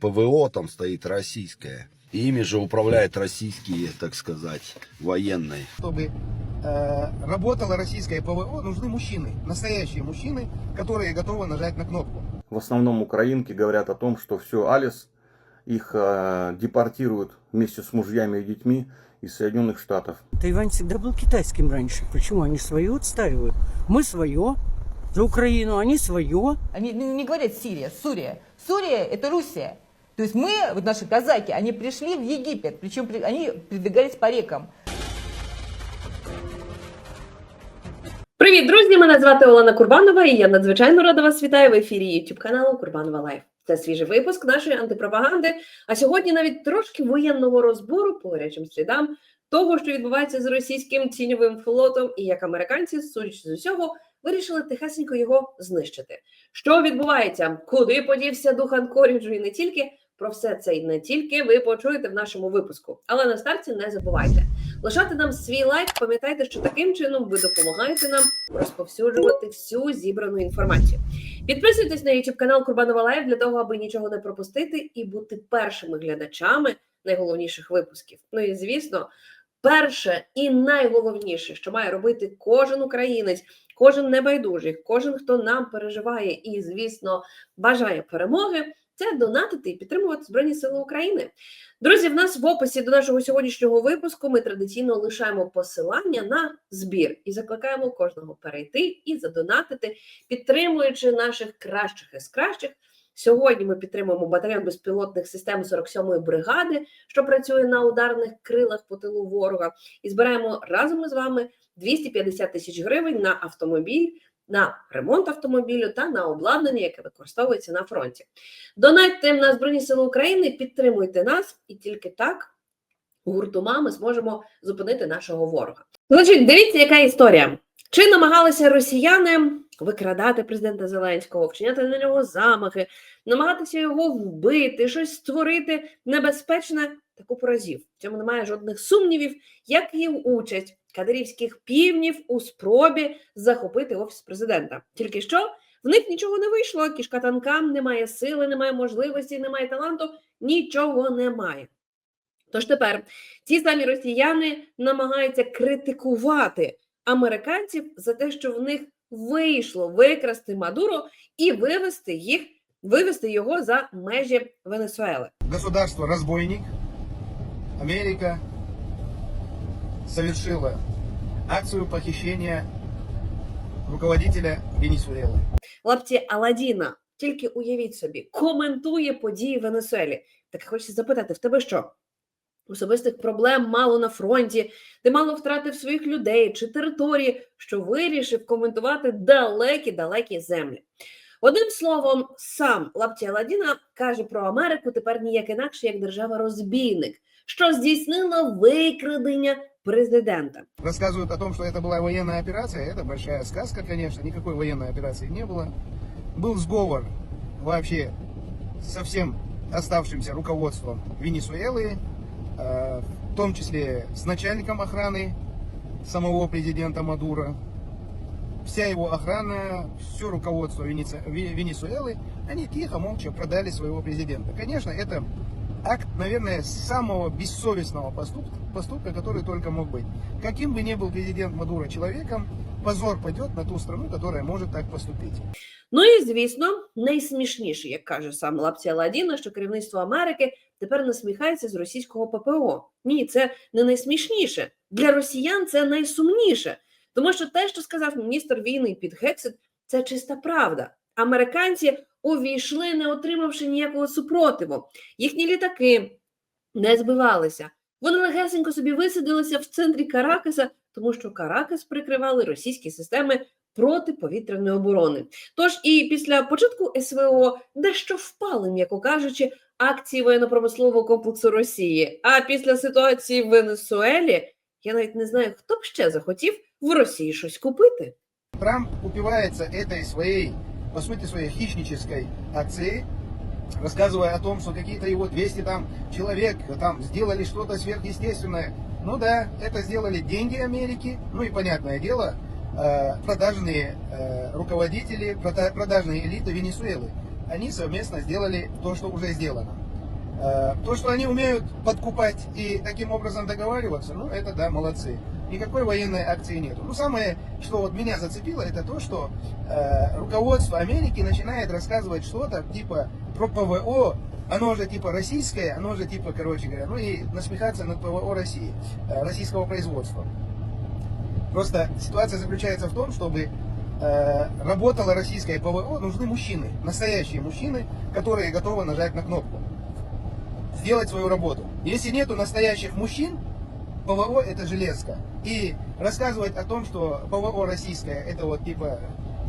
ПВО там стоит российское. И ими же управляют российские, так сказать, военные. Чтобы э, работало российское ПВО, нужны мужчины, настоящие мужчины, которые готовы нажать на кнопку. В основном украинки говорят о том, что все, Алис, их э, депортируют вместе с мужьями и детьми из Соединенных Штатов. Тайвань всегда был китайским раньше. Почему? Они свое отстаивают. Мы свое. За Украину, они свое. Они не не говорят Сирия, Сурия. Сурия – это Руссия. То есть мы, вот наши казаки, они пришли в Египет, причем при- они передвигались по рекам. Привіт, друзі! Мене звати Олена Курбанова, і я надзвичайно рада вас вітаю в ефірі YouTube каналу Курбанова Лайф. Це свіжий випуск нашої антипропаганди. А сьогодні навіть трошки воєнного розбору по гарячим слідам того, що відбувається з російським тіньовим флотом, і як американці, судячи з усього, вирішили тихесенько його знищити. Що відбувається? Куди подівся Духан Коріджу і не тільки? Про все це і не тільки ви почуєте в нашому випуску. Але на старті не забувайте лишати нам свій лайк. Пам'ятайте, що таким чином ви допомагаєте нам розповсюджувати всю зібрану інформацію. Підписуйтесь на YouTube канал Курбанова Лайв для того, аби нічого не пропустити і бути першими глядачами найголовніших випусків. Ну і звісно, перше і найголовніше, що має робити кожен українець, кожен небайдужий, кожен, хто нам переживає і, звісно, бажає перемоги. Це донатити і підтримувати Збройні Сили України. Друзі, в нас в описі до нашого сьогоднішнього випуску ми традиційно лишаємо посилання на збір і закликаємо кожного перейти і задонатити, підтримуючи наших кращих із кращих. Сьогодні ми підтримуємо батальйон безпілотних систем 47-ї бригади, що працює на ударних крилах по тилу ворога, і збираємо разом із вами 250 тисяч гривень на автомобіль, на ремонт автомобілю та на обладнання, яке використовується на фронті. Донатьте на Збройні Сили України, підтримуйте нас, і тільки так гуртома ми зможемо зупинити нашого ворога. Значить, дивіться, яка історія. Чи намагалися росіяни викрадати президента Зеленського, вчиняти на нього замахи, намагатися його вбити, щось створити небезпечне та купу разів. В цьому немає жодних сумнівів, як і участь кадирівських півнів у спробі захопити офіс президента. Тільки що в них нічого не вийшло. Кішка танкам немає сили, немає можливості, немає таланту, нічого немає. Тож тепер ті самі росіяни намагаються критикувати американців за те, що в них вийшло викрасти Мадуро і вивести їх, вивести його за межі Венесуели. Государство-разбойник, Америка совершила акцию похищения руководителя Венесуэлы. Лапті Аладіна, тільки уявіть собі, коментує події в Венесуелі. Так хочеться запитати: в тебе що? Особистих проблем мало на фронті, ти мало втратив своїх людей чи території, що вирішив коментувати далекі-далекі землі. Одним словом, сам Лапті Аладіна каже про Америку тепер ніяк інакше, як держава-розбійник, що здійснила викрадення президента. Рассказывают о том, что это была военная операция. Это большая сказка, конечно. Никакой военной операции не было. Был сговор вообще со всем оставшимся руководством Венесуэлы, э, в том числе с начальником охраны самого президента Мадуро. Вся его охрана, все руководство Венесуэлы, они тихо, молча продали своего президента. Конечно, это акт, наверное, самого бессовестного поступка, поступка, который только мог быть. Каким бы ни был президент Мадуро человеком, позор пойдет на ту страну, которая может так поступить. Ну і звісно, найсмішніше, як каже сам Лапці Аладіна, що керівництво Америки тепер насміхається з російського ППО. Ні, це не найсмішніше. Для росіян це найсумніше. Тому що те, що сказав міністр війни під Гексит, це чиста правда. Американці увійшли, не отримавши ніякого супротиву. Їхні літаки не збивалися. Вони легесенько собі висадилися в центрі Каракаса, тому що Каракас прикривали російські системи протиповітряної оборони. Тож і після початку СВО дещо впали, м'яко кажучи, акції воєнно-промислового комплексу Росії. А після ситуації в Венесуелі я навіть не знаю, хто б ще захотів в Росії щось купити. Трамп упивается этой своей, по сути, своей хищнической акцией, рассказывая о том, что какие-то его 200 там человек там сделали что-то сверхъестественное. Ну да, это сделали деньги Америки, ну и понятное дело, э, продажные э, руководители, прода- продажные элиты Венесуэлы. Они совместно сделали то, что уже сделано. Э, То, что они умеют подкупать и таким образом договариваться, ну, это да, молодцы. Никакой военной акции нету. Ну, самое, что вот меня зацепило, это то, что э, руководство Америки начинает рассказывать что-то типа про ПВО, оно же типа российское, оно же типа, короче говоря, ну и насмехаться над ПВО России, э, российского производства. Просто ситуация заключается в том, чтобы э, работало российское ПВО, нужны мужчины, настоящие мужчины, которые готовы нажать на кнопку, сделать свою работу. Если нету настоящих мужчин, ПВО это железка. И рассказывать о том, что ПВО российское это вот типа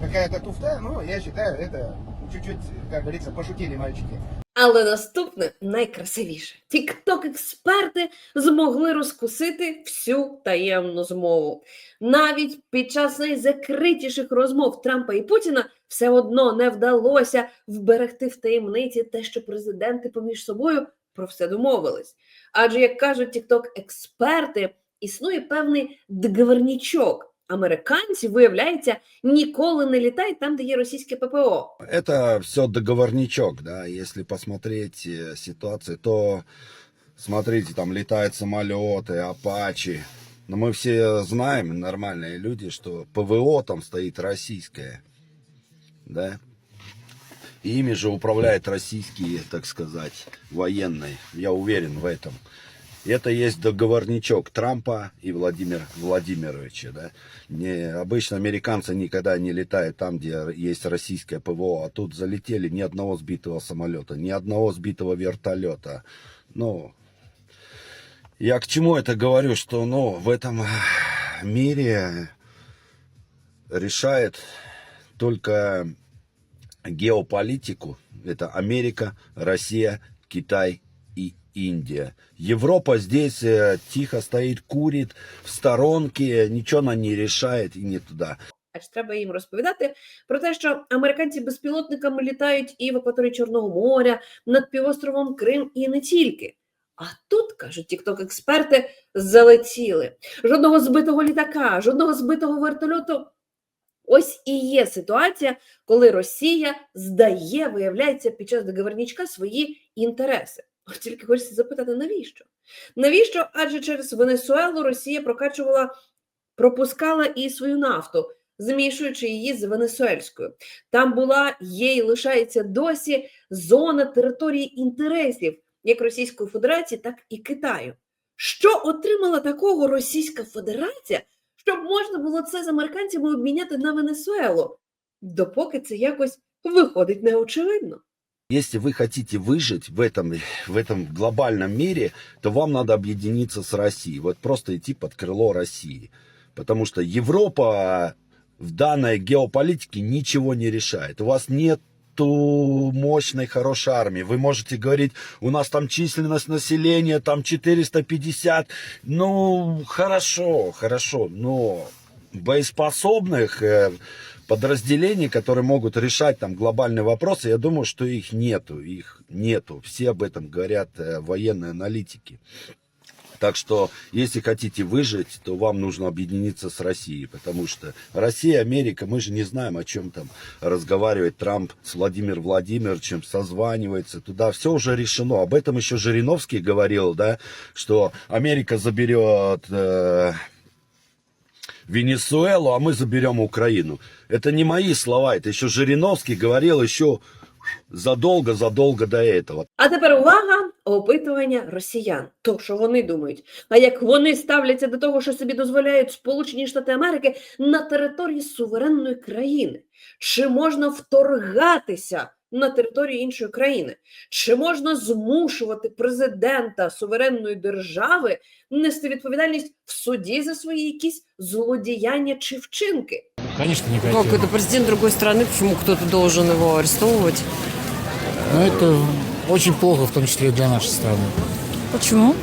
какая-то туфта, ну, я считаю, это чуть-чуть, как говорится, пошутили мальчики. Але наступне найкрасивіше. Тікток-експерти змогли розкусити всю таємну змову. Навіть під час найзакритіших розмов Трампа і Путіна все одно не вдалося вберегти в таємниці те, що президенти поміж собою про все домовились. Адже, як кажуть тікток-експерти, існує певний договорнічок. Американці, виявляється, ніколи не літають там, де є російське ППО. Это все договорничок, да, если посмотреть э, ситуацию, то смотрите, там летают самолеты, апачи. Но мы все знаем, нормальные люди, что ПВО там стоит российское, да. Ими же управляют российские, так сказать, военные. Я уверен в этом. Это есть договорничок Трампа и Владимира Владимировича. Да? Не, обычно американцы никогда не летают там, где есть российское ПВО, а тут залетели ни одного сбитого самолета, ни одного сбитого вертолета. Ну, я к чему это говорю, что ну, в этом мире решает только геополитику. Это Америка, Россия, Китай и Индия. Европа здесь э, тихо стоит, курит в сторонке, ничего она не решает и не туда. Аж треба їм розповідати про те, що американці безпілотниками літають і в акваторії Чорного моря, над півостровом Крим і не тільки. А тут, кажуть тікток-експерти, залетіли. Жодного збитого літака, жодного збитого вертольоту. Ось і є ситуація, коли Росія здає, виявляється, під час договорнічка свої інтереси. От тільки хочеться запитати, навіщо? Навіщо? Адже через Венесуелу Росія прокачувала, пропускала і свою нафту, змішуючи її з венесуельською. Там була, є і лишається досі зона території інтересів як Російської Федерації, так і Китаю. Що отримала такого Російська Федерація, щоб можна було це з американцями обміняти на Венесуелу, допоки це якось виходить неочевидно. Если вы хотите выжить в этом, в этом глобальном мире, то вам надо объединиться с Россией. Вот просто идти под крыло России. Потому что Европа в данной геополитике ничего не решает. У вас нет мощной, хорошей армии. Вы можете говорить, у нас там численность населения, там 450. Ну, хорошо, хорошо, но боеспособных э, подразделений, которые могут решать там глобальные вопросы, я думаю, что их нету, их нету. Все об этом говорят э, военные аналитики. Так что, если хотите выжить, то вам нужно объединиться с Россией, потому что Россия, Америка, мы же не знаем, о чем там разговаривает Трамп с Владимиром Владимировичем, созванивается туда, все уже решено. Об этом еще Жириновский говорил, да, что Америка заберет э, Венесуэлу, а мы заберем Украину. Это не мои слова, это еще Жириновский говорил еще задолго-задолго до этого. А тепер увага, опитування росіян. То, що вони думають. А як вони ставляться до того, що собі дозволяють Сполучені Штати Америки на території суверенної країни? Чи можна вторгатися на територію іншої країни? Чи можна змушувати президента суверенної держави нести відповідальність в суді за свої якісь злодіяння чи вчинки? Конечно, Как негативно. это президент другой страны, почему кто-то должен его арестовывать? Но это очень плохо, в том числе и для нашей страны. Почему?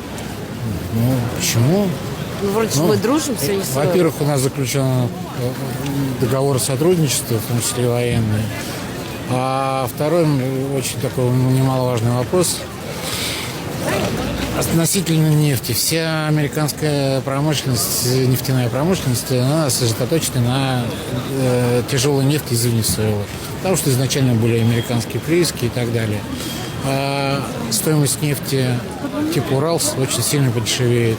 Ну, почему? Ну, вроде Ну, мы дружим все не Во-первых, у нас заключен э, договор о сотрудничестве, в том числе и военный. А второй, очень такой немаловажный вопрос относительно нефти. Вся американская промышленность, нефтяная промышленность, она сосредоточена на э, тяжелой нефти из Венесуэлы. Потому что изначально были американские прииски и так далее а стоимость нефти типа Уралс очень сильно подешевеет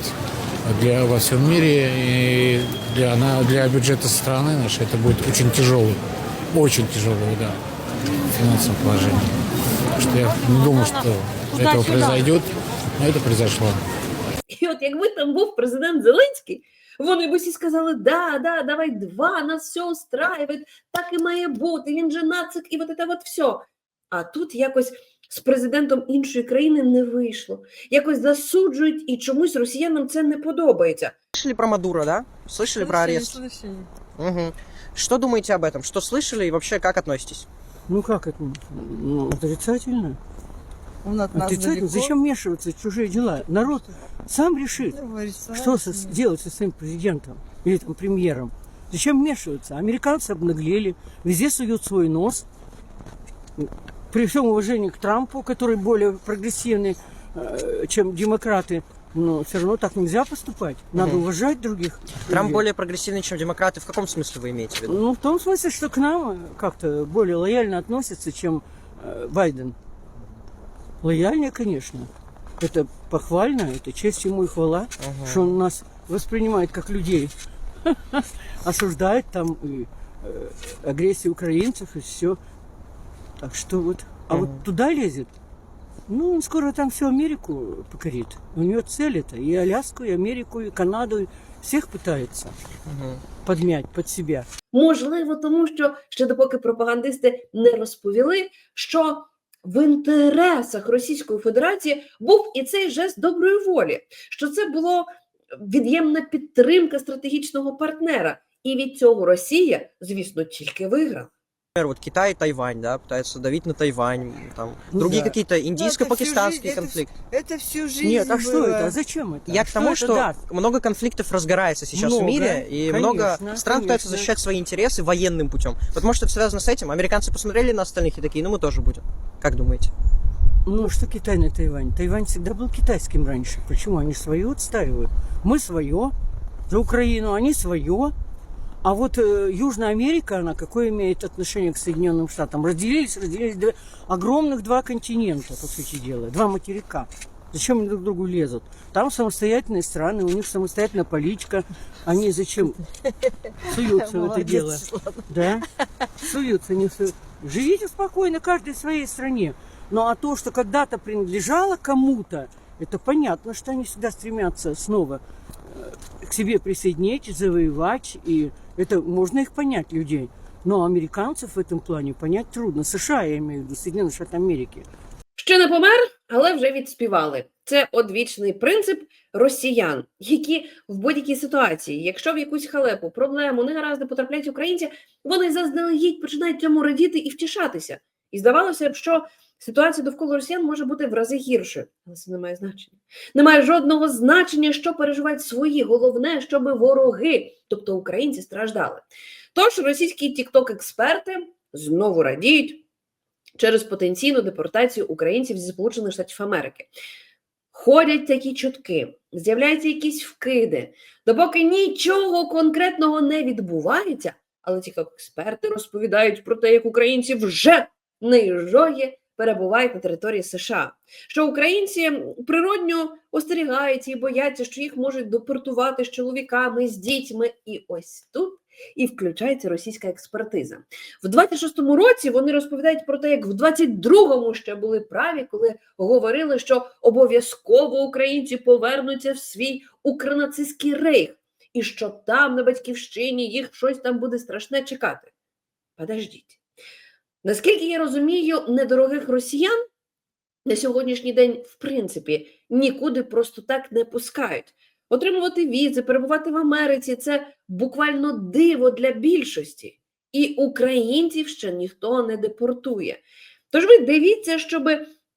для, во всем мире. И для, на- для бюджета страны нашей это будет очень тяжелый, очень тяжелый удар в финансовом положении. Так что я не думаю, что этого произойдет, но это произошло. І от якби там був президент Зеленський, вони б усі сказали: да, да, давай два, нас все устраивает, так і має бути, він же нацик, і от це от все. А тут якось з президентом іншої країни не вийшло. Якось засуджують, і чомусь росіянам це не подобається. Слышали про Мадуро, да? Слышали про арест? Мгм. Что думаете об этом? Что слышали и вообще как относитесь? Ну как это? Ну, отрицательно. Отрицательно. Зачем вмешиваться в чужие дела? Народ сам решит, что со- делать со своим президентом или там премьером. Зачем вмешиваться? Американцы обнаглели, везде суют свой нос. При всем уважении к Трампу, который более прогрессивный, э, чем демократы, но все равно так нельзя поступать. Надо Мгм. уважать других. Трамп людей. более прогрессивный, чем демократы. В каком смысле вы имеете в виду? Ну, в том смысле, что к нам как-то более лояльно относятся, чем э, Байден. Лояльнее, конечно. Это похвально, это честь ему и хвала, что он нас воспринимает как людей. Осуждает там и э, агрессию украинцев и все. Так что вот. А вот туда лезет. Ну, он скоро там всю Америку покорит. У него цель это. И Аляску, и Америку, и Канаду. и Всех пытается подмять под себя. Можливо, тому що ще допоки пропагандисти не розповіли, що в інтересах Російської Федерації був і цей жест доброї волі, що це було від'ємна підтримка стратегічного партнера. І від цього Росія, звісно, тільки виграла. Например, вот Китай и Тайвань, да, пытаются давить на Тайвань, там, Ну другие да. какие-то индийско-пакистанский жизнь, это конфликт. Это всю жизнь Нет, а что было. это? А зачем это? Я к тому, это что даст? много конфликтов разгорается сейчас Много, в мире, и конечно, много стран пытаются конечно. защищать свои интересы военным путем. Вот может это связано с этим? Американцы посмотрели на остальных и такие, ну мы тоже будем. Как думаете? Ну, что Китай на Тайвань? Тайвань всегда был китайским раньше. Почему? Они свое отстаивают. Мы свое за Украину, они свое. А вот э, Южная Америка, она какое имеет отношение к Соединенным Штатам? Разделились, разделились два- огромных два континента, по сути дела, два материка. Зачем они друг к другу лезут? Там самостоятельные страны, у них самостоятельная политика. Они зачем суются в это дело? Да? Суются, не суются. Живите спокойно, каждый в своей стране. Ну а то, что когда-то принадлежало кому-то, это понятно, что они всегда стремятся снова э, к себе присоединить, завоевать. И это можно их понять, людей. Но американцев в этом плане понять трудно. США, я имею в виду, Соединенные Штаты Америки. Ще не помер, але вже відспівали. Це одвічний принцип росіян, які в будь-якій ситуації, якщо в якусь халепу, проблему, негаразди потрапляють українці, вони заздалегідь починають цьому радіти і втішатися. І здавалося б, що ситуація довкола росіян може бути в рази гіршою, але це не має значення. Немає жодного значення, що переживають свої. Головне, щоб вороги, тобто українці, страждали. Тож російські тікток-експерти знову радіють через потенційну депортацію українців зі Сполучених Штатів Америки. Ходять такі чутки, з'являються якісь вкиди. Допоки нічого конкретного не відбувається, але ці експерти розповідають про те, як українці вже неїжої перебувають на території США. Що українці природньо остерігаються і бояться, що їх можуть депортувати з чоловіками, з дітьми. І ось тут і включається російська експертиза. В 26-му році вони розповідають про те, як в 22-му ще були праві, коли говорили, що обов'язково українці повернуться в свій укронацистський рейх, і що там на батьківщині їх щось там буде страшне чекати. Подождіть. Наскільки я розумію, недорогих росіян на сьогоднішній день, в принципі, нікуди просто так не пускають. Отримувати візи, перебувати в Америці це буквально диво для більшості. І українців ще ніхто не депортує. Тож ви дивіться, щоб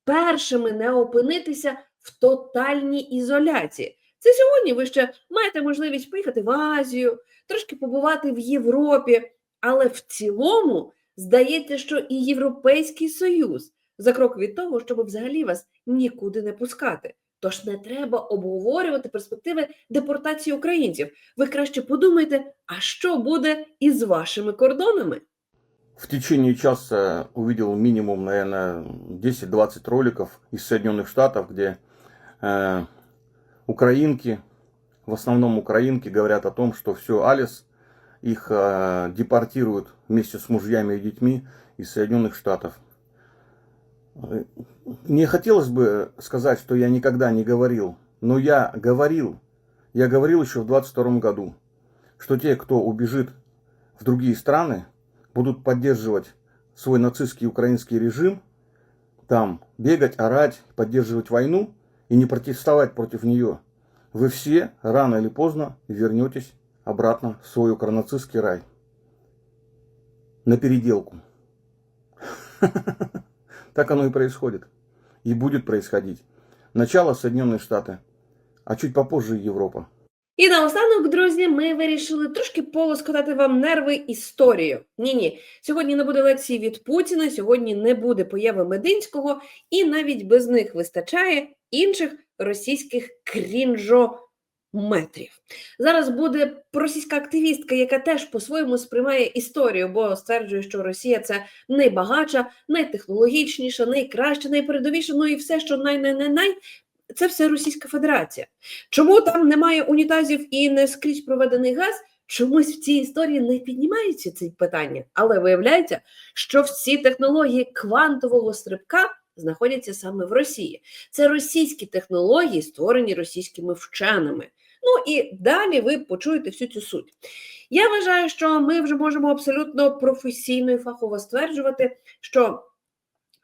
першими не опинитися в тотальній ізоляції. Це сьогодні ви ще маєте можливість поїхати в Азію, трошки побувати в Європі, але в цілому здається, що і Європейський Союз за крок від того, щоб взагалі вас нікуди не пускати. Тож не треба обговорювати перспективи депортації українців. Ви краще подумайте, а що буде із вашими кордонами? в течение часа увидел минимум, наверное, 10-20 роликов из Соединенных Штатов, где э, украинки, в основном украинки, говорят о том, что все, Алис, их э, депортируют вместе с мужьями и детьми из Соединенных Штатов. Не хотелось бы сказать, что я никогда не говорил, но я говорил, я говорил еще в 22 году, что те, кто убежит в другие страны, будут поддерживать свой нацистский украинский режим, там бегать, орать, поддерживать войну и не протестовать против нее, вы все рано или поздно вернетесь обратно в свой укронацистский рай. На переделку. Так оно и происходит. И будет происходить. Начало Соединенные Штаты, а чуть попозже Европа. І наостанок, друзі, ми вирішили трошки полоскотати вам нерви історією. Ні, ні, сьогодні не буде лекції від Путіна, сьогодні не буде появи Мединського, і навіть без них вистачає інших російських крінжометрів. Зараз буде російська активістка, яка теж по-своєму сприймає історію, бо стверджує, що Росія це найбагатша, найтехнологічніша, найкраща, найпередовіша, ну і все, що най-най-най-най, це все Російська Федерація. Чому там немає унітазів і не скрізь проведений газ? Чомусь в цій історії не піднімаються ці питання, але виявляється, що всі технології квантового стрибка знаходяться саме в Росії. Це російські технології, створені російськими вченими. Ну і далі ви почуєте всю цю суть. Я вважаю, що ми вже можемо абсолютно професійно і фахово стверджувати, що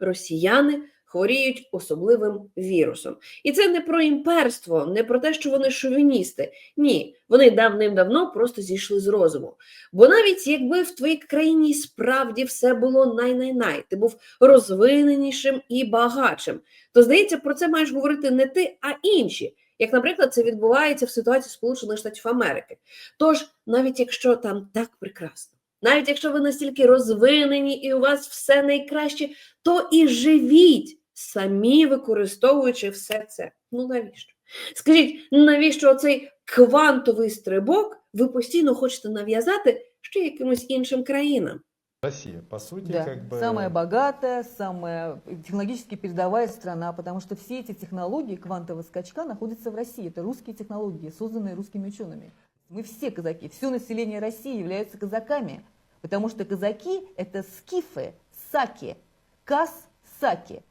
росіяни хворіють особливим вірусом. І це не про імперство, не про те, що вони шовіністи. Ні, вони давним-давно просто зійшли з розуму. Бо навіть якби в твоїй країні справді все було най-най-най, ти був розвиненішим і багатшим, то здається, про це маєш говорити не ти, а інші. Як, наприклад, це відбувається в ситуації Сполучених Штатів Америки. Тож, навіть якщо там так прекрасно, навіть якщо ви настільки розвинені і у вас все найкраще, то і живіть самі використовуючи все це. Ну навіщо? Скажіть, навіщо цей квантовий стрибок ви постійно хочете нав'язати ще якимось іншим країнам? Россия, по сути, Да, как бы... самая богатая, самая технологически передовая страна, потому что все эти технологии квантового скачка находятся в России. Это русские технологии, созданные русскими учеными. Мы все казаки, все население России являются казаками, потому что казаки – это скифы, саки, кас-саки.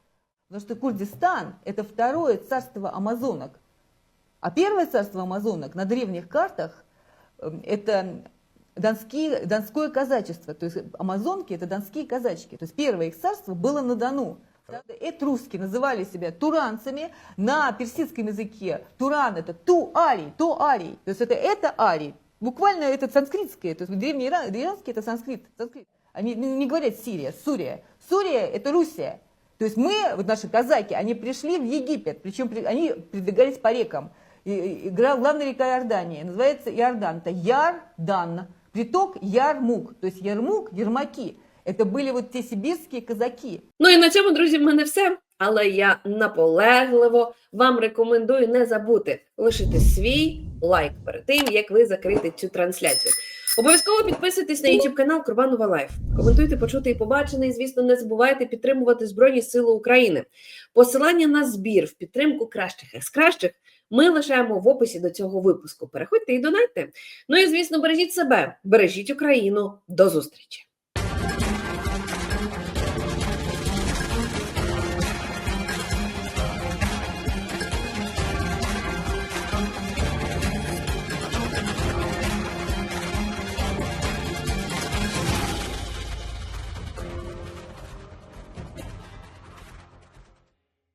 Потому что Курдистан – это второе царство амазонок. А первое царство амазонок на древних картах э, – это донские, донское казачество. То есть амазонки – это донские казачки. То есть первое их царство было на Дону. Этруски называли себя туранцами на персидском языке. Туран – это ту-арий, то-арий. То есть это это арий. Буквально это санскритское. То есть древний Иран, иранский – это санскрит. санскрит. Они не говорят Сирия, Сурия. Сурия – это Руссия. То есть мы, вот наши казаки, они пришли в Египет, причем при- они передвигались по рекам. И- и главная река Иордании называется Иордан. Это Ярдан, приток Ярмук. То есть Ярмук, Ермаки. Это были вот те сибирские казаки. Ну і на цьому, друзі, в мене все. Але я наполегливо вам рекомендую не забути лишити свій лайк перед тим, як ви закрите цю трансляцію. Обов'язково підписуйтесь на YouTube канал Курбанова Лайф. Коментуйте, почути і побачене. І, звісно, не забувайте підтримувати Збройні Сили України. Посилання на збір в підтримку кращих із кращих ми лишаємо в описі до цього випуску. Переходьте і донайте. Ну і звісно, бережіть себе, бережіть Україну. До зустрічі!